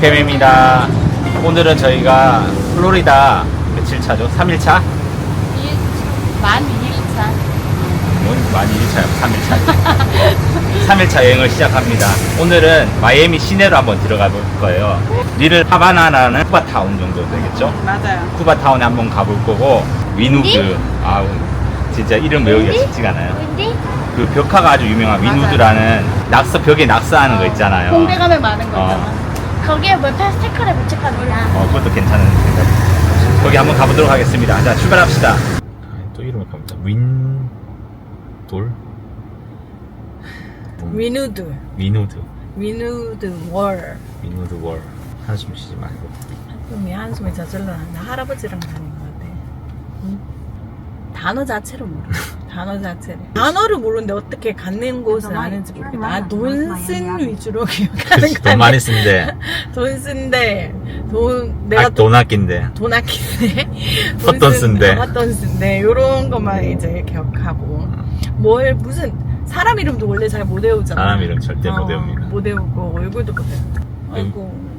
웹팸입니다. 오늘은 저희가 플로리다 며칠 차죠? 3일차? 만 2일차. 많이 1차요. 3일차. 3일차 여행을 시작합니다. 오늘은 마이애미 시내로 한번 들어가 볼 거예요. 리를 하바나라는 쿠바타운 정도 되겠죠? 맞아요. 쿠바타운에 한번 가볼 거고, 위누드. 아우, 진짜 이름 외우기가 쉽지가 않아요. 윈디? 그 벽화가 아주 유명한 위누드라는 낙서, 벽에 낙서하는 거 있잖아요. 홍대 가면 많은 거잖아. 어. 거기에 몰카 스티커를 붙일겁니다. 어, 그것도 괜찮은 생각. 거기 한번 가보도록 하겠습니다. 자, 출발합시다. 또 이름을 갑니다. 윈 돌? 위누드. 위누드. 위누드 월. 위누드 월. 한숨 쉬지 말고. 한숨이 한숨이 저절로 난다. 할아버지랑 다닌 것 같아. 응? 단어 자체를 모르. 단어 자체를. 단어를 모르는데 어떻게 갖는 곳을 아는지 모르겠다. 아, 돈쓴 위주로 기억하는 거 돈 많이 쓴데. 돈 쓴데 돈 내가 아, 돈 아낀데. 돈 아끼네. 헛돈 쓴데. 헛돈 쓴데. 요런 것만 이제 기억하고. 뭘, 무슨, 사람 이름도 원래 잘 못 외우잖아. 사람 이름 절대 못 어, 외웁니다. 못 외우고, 얼굴도 못 외우고. 아이고.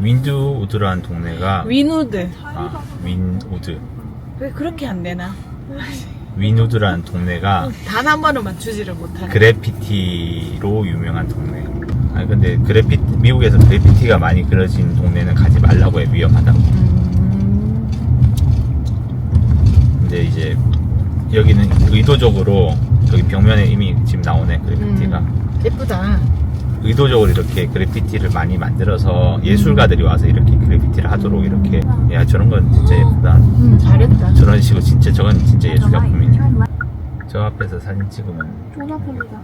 윈드우드라는 동네가 위누드. 아, 윈우드. 왜 그렇게 안 되나? 윈우드라는 동네가 단 한 번은 맞추지를 못하네. 그래피티로 유명한 동네. 아 근데 그래피 미국에서 그래피티가 많이 그려진 동네는 가지 말라고 해 위험하다고. 음, 근데 이제 여기는 의도적으로 여기 벽면에 이미 지금 나오네 그래피티가 음, 예쁘다. 의도적으로 이렇게 그래피티를 많이 만들어서 예술가들이 와서 이렇게 그래피티를 하도록 이렇게 야 저런 건 진짜 예쁘다. 음, 잘했다. 저런 식으로 진짜 저건 진짜 예술 작품이네. 저 앞에서 사진 찍으면 조나폴리다.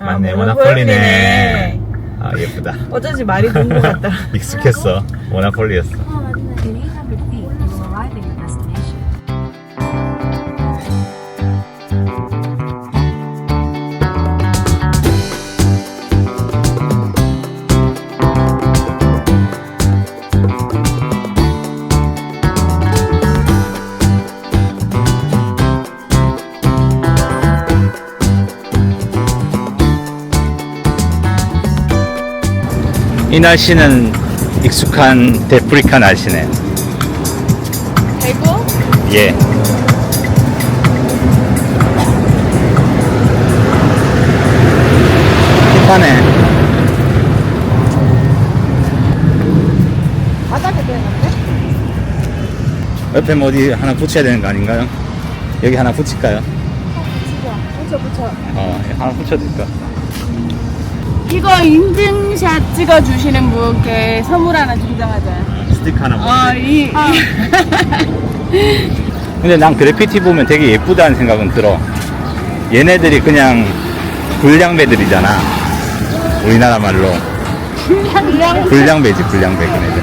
아, 맞네. 모나폴리네. 아 예쁘다. 어쩐지 말이 된것 같다. 익숙했어. 모나폴리였어 이 날씨는 익숙한 데프리카 날씨네 대구? 예 힙하네 바닥에 되는데? 옆에 뭐 어디 하나 붙여야 되는 거 아닌가요? 여기 하나 붙일까요? 붙여, 붙여. 어 하나 붙여드릴까? 이거 인증샷 찍어주시는 분께 선물 하나 준정하자. 스티커 하나 아, 이, 근데 난 그래피티 보면 되게 예쁘다는 생각은 들어. 얘네들이 그냥 불량배들이잖아. 우리나라 말로. 불량배지, 불량배, 걔네들.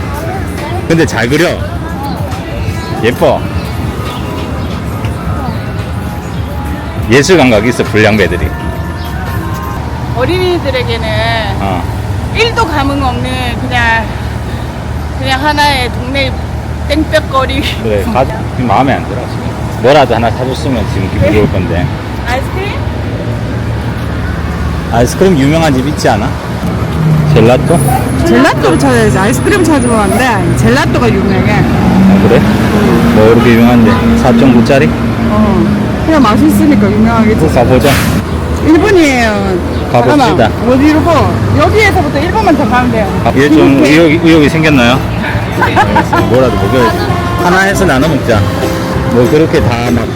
근데 잘 그려. 예뻐. 예술 감각이 있어, 불량배들이. 어린이들에게는 어. 1도 감흥 없는 그냥, 그냥 하나의 동네 땡볕거리. 그래, 가, 마음에 안 들어, 지금. 뭐라도 하나 사줬으면 지금 기분 좋을 건데. 아이스크림? 아이스크림 유명한 집 있지 않아? 젤라또? 젤라또를 찾아야지. 아이스크림 찾으면 안 돼. 젤라또가 유명해. 아, 그래? 뭐 이렇게 유명한데 4.9짜리? 어. 그냥 맛있으니까 유명하겠지. 또 가보자 1분이에요. 가봅시다. 어디로 가? 여기에서부터 1분만 더 가면 돼요. 얘좀 의욕이, 의욕이 생겼나요? 뭐라도 먹여야지 하나 해서 나눠 먹자 뭐 그렇게 다 막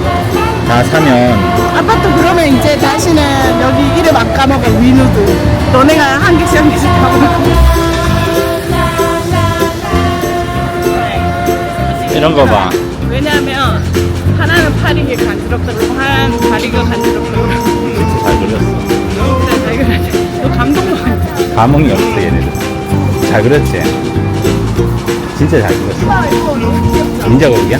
다 사면 아빠도 그러면 이제 다시는 여기 이름 안 까먹어 위누드 너네가 한 개씩 한 개씩 까먹어 이런 거 봐 왜냐하면 하나는 파리가 간지럽다고 하나는 다리가 간지럽다고 잘 그렸어 너 감동받아 감흥이 없어 얘네들 잘 그렸지? 진짜 잘 그렸어 인자 거북이야?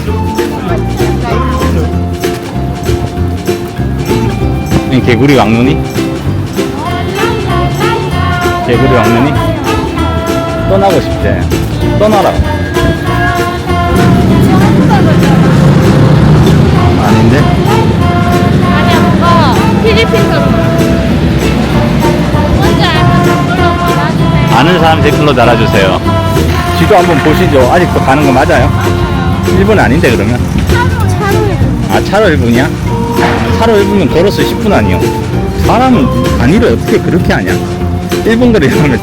이 개구리 왕눈이? 개구리 왕눈이? 떠나고 싶대 떠나라 아닌데? 아니야, 뭔가 필리핀 가로 아는 사람 댓글로 달아주세요. 지도 한번 보시죠. 아직도 가는 거 맞아요? 1분 아닌데 그러면? 아 차로 1분이야? 차로 1분이면 걸어서 10분 아니요? 사람은 단위를 어떻게 그렇게 하냐? 1분 거리라면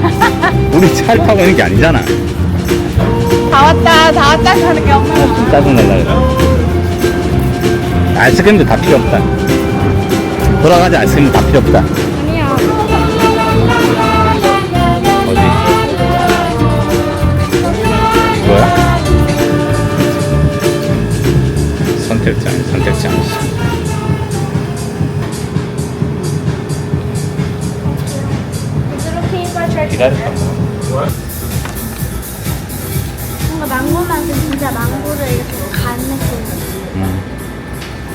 우리 차를 타고 있는 게 아니잖아. 다 왔다, 다 왔다 하는 게 엄마. 좀 짜증날라 그래. 아이스크림도 다 필요 없다. 돌아가지 아이스크림도 다 필요 없다.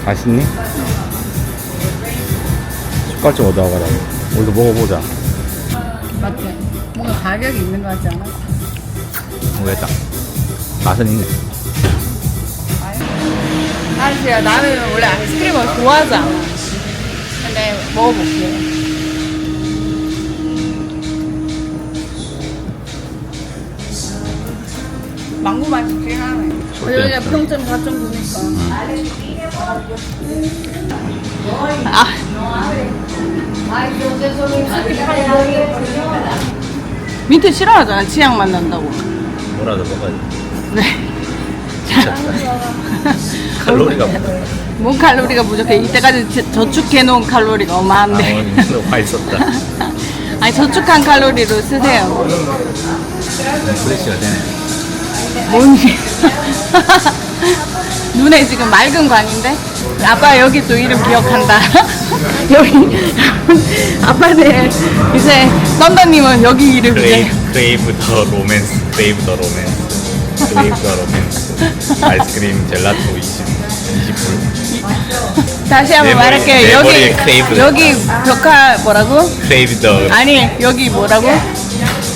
맛있니? 숟갈 좀 얻어와가라. 우리도 먹어보자. 맞지? 뭔가 가격이 있는 거 같지 않아? 모르겠다. 맛은 있네. 아저씨야, 나는 원래 아이스크림을 좋아하지 않아. 근데 먹어볼게. 망고 맛이 있긴 하네. 여기가 평점 4.9니까. 아. 민트 싫어하잖아, 치약 맛 난다고. 뭐라도 먹어야지. 네. 칼로리가 뭐야? 뭔 칼로리가 부족해. 이때까지 저- 저축해놓은 칼로리가 아, 어마한데. 오늘 와 있었다. 아니, 저축한 칼로리로 쓰세요. 프레시가 되네. 뭔지. 눈에 지금 맑은 관인데? 아빠 여기 또 이름 기억한다. 여기. 아빠네. 이제, 썬더님은 여기 이름 이제. 크레이브, 크레이브 더 로맨스, 크레이브 더 로맨스, 크레이브 더 로맨스. 아이스크림 젤라토 20, 20불. 다시 한번 내 머리- 말할게요. 내 여기, 머리에 크레이브 여기 벽화 뭐라고? 크레이브 더 아니, 여기 뭐라고?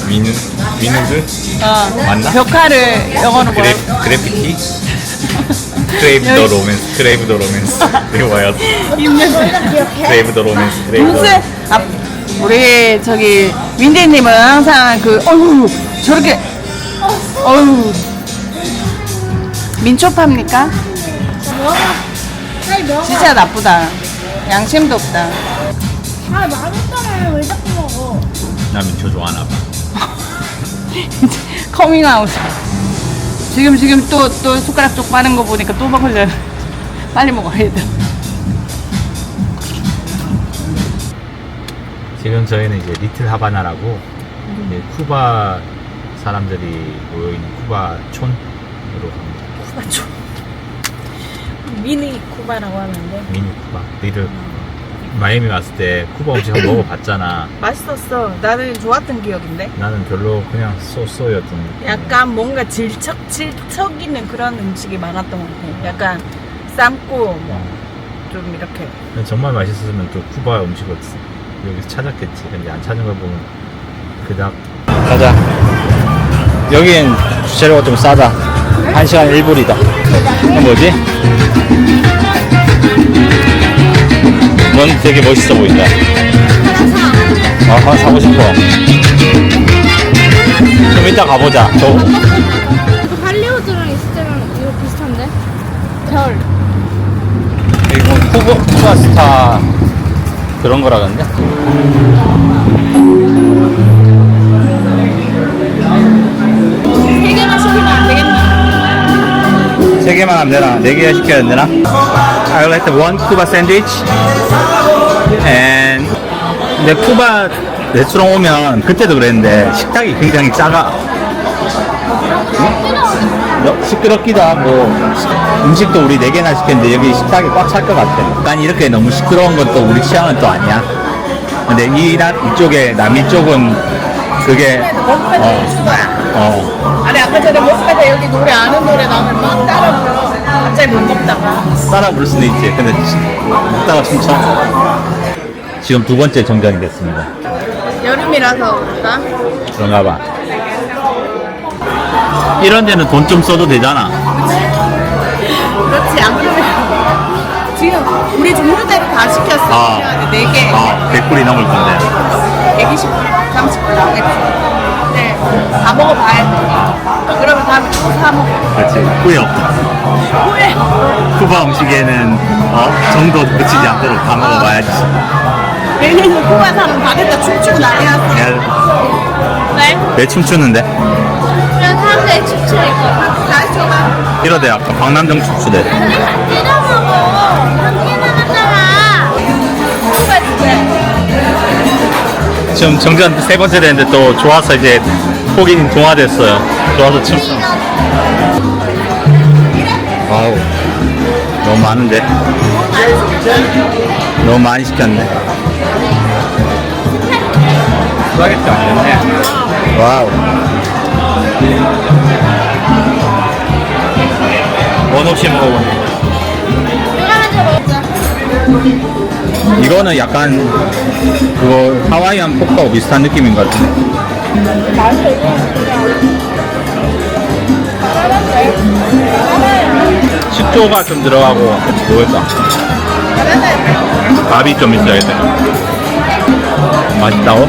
미누, 미누들? 어. 맞나? 벽화를 영어로 그래, 뭐라고? 그래피티? 크레이브 더 로맨스, 크레이브 더 로맨스. 이거 뭐야? 입는 크레이브 더 로맨스, 크레이브 더 무슨 아 우리 저기 윈디님은 항상 그 어휴 저렇게 어휴 민초파입니까? 먹어. 빨리 먹어. 진짜 나쁘다. 양심도 없다. 아, 맛있잖아요. 왜 자꾸 먹어? 나 민초 좋아하나 봐. 커밍아웃. 지금 지금 또또 숟가락 쪽 빠는 거 보니까 또 먹으려. 빨리 먹어야 돼. 지금 저희는 이제 리틀 하바나라고 이제 쿠바 사람들이 모여 있는 쿠바 촌으로 갑니다. 쿠바죠. 미니 쿠바라고 하는데 미니 쿠바. 리틀 마이애미 왔을 때 쿠바 음식 한번 먹어봤잖아. 맛있었어. 나는 좋았던 기억인데. 나는 별로 그냥 쏘쏘였던 느낌. 약간 뭔가 질척 질척 있는 그런 음식이 많았던 것 같아. 약간 삶고 뭐 어. 좀 이렇게 근데 정말 맛있었으면 또 쿠바 음식을 여기서 찾았겠지. 근데 안 찾은 걸 보면 그닥. 가자. 여긴 주차료가 좀 싸다. 1시간 1불이다. 이건 뭐지? 넌 되게 멋있어 보인다. 아, 하나 사고 싶어. 좀 이따 가보자. 저, 그 할리우드랑 있을 때랑 이거 비슷한데? 별. 이거 쿠바, 쿠바 스타 그런 거라던데? 세 개만 시키면 안 되겠니? 세 개만 하면 되나? 네 개 시켜야 되나? I would like the one Cuba sandwich and 근데 쿠바 레스토랑 오면 그때도 그랬는데 식탁이 굉장히 작아 응? 시끄럽기도 하고 음식도 우리 네 개나 시켰는데 여기 식탁이 꽉 찰 것 같아 약간 이렇게 너무 시끄러운 것도 우리 취향은 또 아니야 근데 이 나- 이쪽에 남이 쪽은 그게 어, 어 아니 아까 전에 모스크바 여기 노래 아는 노래 나오면 막 따라 불러 갑자기 못 먹다가 따라 부를 수는 있지. 근데 먹다가 춤춰. 지금 두 번째 정장이 됐습니다. 여름이라서 그런가? 그런가 봐. 이런 데는 돈 좀 써도 되잖아. 그렇지 안 그러면 지금 우리 종류대로 다 시켰어. 아. 네 개. 아, 100불이 넘을 건데. 120불, 30불 나오겠지. 네. 다 먹어봐야 돼. 그러면 다음에 또사 먹어. 그렇지. 후회 없다. 후회. 쿠바 음식에는 어, 정도 그치지 않도록 다 먹어봐야지. 얘네는 쿠바 사람 다됐다 춤추고 난리 났어. 야, 네? 왜 춤추는데? 그런 사람들이 춤추니까. 다시 줘봐. 이러대 아까 박남정 춤추대. 아니, 다 뜯어먹어. 한개 남았잖아. 누가 진짜. 지금 정전 세 번째 됐는데 또 좋아서 이제 포기는 동화됐어요. 좋아서 춤. 와우. 너무 많은데? 너무 많이 시켰네. 스파게티 안 됐네. 와우. 원 없이 먹어보네. 이거는 약간 그거 하와이안 포크하고 비슷한 느낌인 것 같은데. 맛있어, 이거 그냥. 식초가 좀 들어가고 뭐랄까 밥이 좀 있어야겠다. 맛있다고?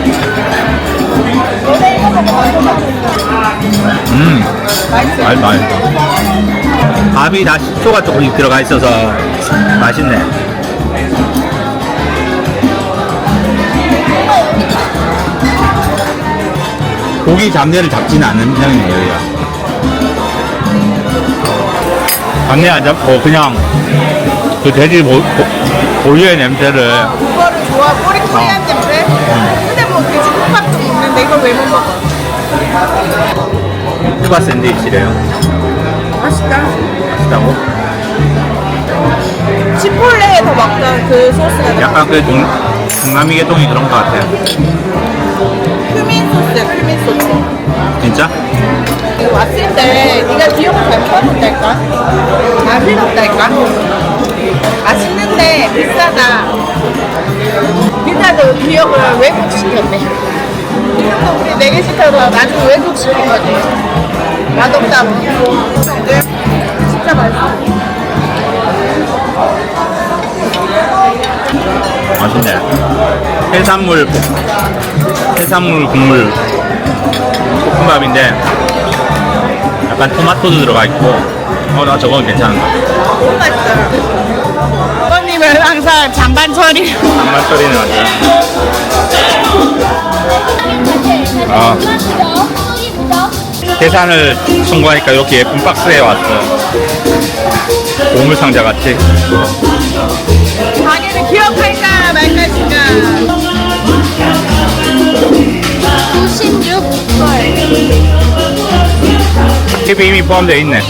음, 맛있어. 맛있어. 밥이 다 식초가 조금씩 들어가 있어서 맛있네. 고기 잡내를 잡지는 않는 여기가. 잡내 안 잡고 그냥 그 돼지 모, 고, 고 유의 냄새를 그거를 좋아. 꼬리 코리안 냄새? 근데 뭐 돼지 국밥도 먹는데 이걸 왜 못 먹어? 쿠바 샌드위치래요. 맛있다. 맛있다고? 치폴레에 더 먹던 그 소스가 나 약간 그 동, 동남이 개똥이 그런 것 같아. 크민 소스야, 크민 소스. 진짜? 왔을 때 네가 기억을 잘못하는달까? 맛있었달까? 맛있는데 비싸다. 비싸도 기억을 왜곡시켰네. 이것도 우리 네개 시켜서 나중에 왜곡시킨 거지. 맛없다고. 근데 진짜 맛있어. 맛있네. 해산물, 해산물 국물 볶음밥인데 약간 토마토도 들어가 있고 어, 나 저건 괜찮은 것 같아. 아버님은 항상 잔반 처리. 정말 소리는 완전. 아. 계산을 청구하니까 이렇게 예쁜 박스에 왔어. 보물상자 같이. 가게를 기억할까 말까 지 96불. 팁이 이미 포함되어 있네.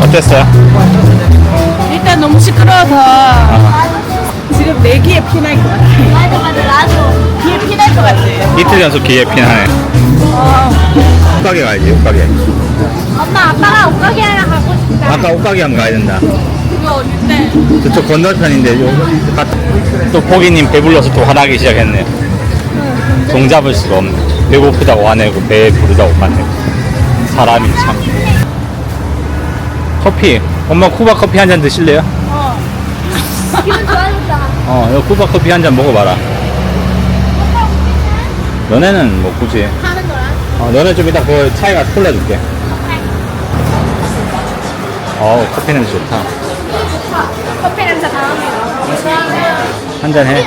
어땠어요? 일단 너무 시끄러워서 지 금내 귀에 피날 것 같아. 맞아, 맞아, 나도. 귀에 피날 것 같아. 이틀 연속 기회 피나네. 옷가게 가야지, 옷가게. 엄마, 아빠가 옷가게 하러 가고 싶다. 아까 옷가게 한번 가야 된다. 그거? 저쪽 건너편인데 요, 갔다- 또 포기님 배불러서 또 화나기 시작했네. 종 잡을 수가 없네. 배고프다고 화내고 배 부르다고 화내고. 사람이 참. 커피. 엄마 쿠바 커피 한 잔 드실래요? 기분 좋아졌다. 어, 이거 쿠바 커피 한 잔 먹어봐라. 너네는 뭐 굳이. 하는 거야? 어, 너네 좀 이따 그 차에 가서 콜라 줄게. 어, 커피 냄새 좋다. 커피 냄새 다음이요. 한잔 해.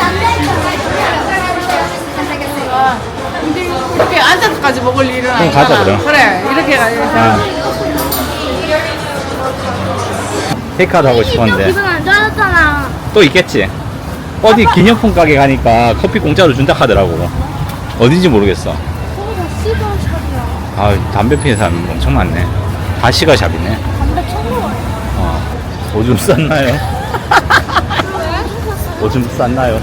이렇게 앉아서까지 먹을 일은 그럼 아니잖아. 가자, 그럼. 그래, 이렇게. 아. 테이크아웃 하고 싶었는데. 기분 안 좋아졌잖아. 또 있겠지. 어디 기념품 가게 가니까 커피 공짜로 준다 하더라고. 어딘지 모르겠어. 거기서 시도샵이야. 아, 담배 피는 사람 엄청 많네. 다 시가샵이네. 담배 천원 어. 오줌 쌌나요? 오줌 쌌나요?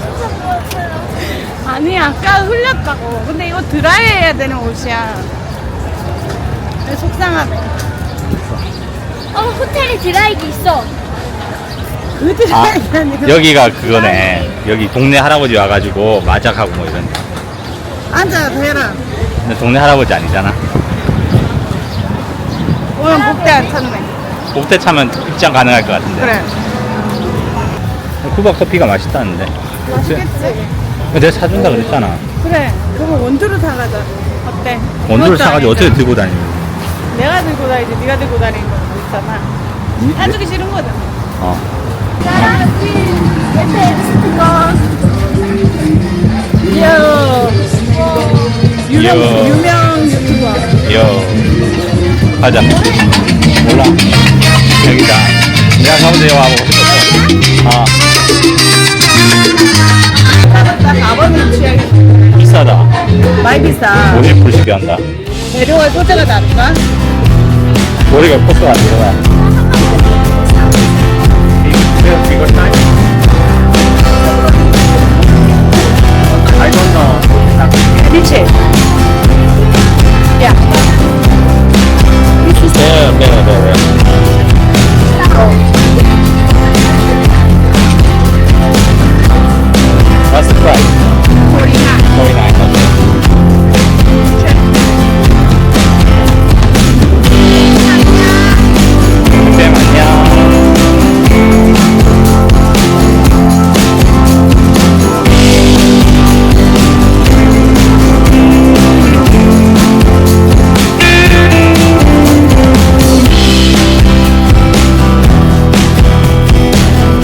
아니, 아까 흘렸다고. 근데 이거 드라이 해야 되는 옷이야. 속상하네. 어 호텔에 드라이기 있어. 아, 여기가 그거네. 여기 동네 할아버지 와가지고 마작하고 뭐 이런. 앉아도 해라. 근데 동네 할아버지 아니잖아. 오늘 목대 안 찼네. 목대 차면 입장 가능할 것 같은데. 그래. 쿠바 커피가 맛있다는데. 맛있겠지. 내가 사준다 그랬잖아. 그래. 그거 원두로 사가자. 어때? 원두를 그것도 사가지고 어떻게. 들고 다니는 내가 들고 다니지. 네가 들고 다니는 건 있잖아. 사주기 싫은 거잖아. 어. 이야. 유명, 이야. 유명 유튜버. 요. 가자. 몰라. 여기다. 내가 가보세요 하고 있었어. 아, 나 가버는 취향이 비싸다. 많이 비싸. 50불씩 한다. 내려갈 소재가 다른가? 머리가 코스가 안 들어가. 你去。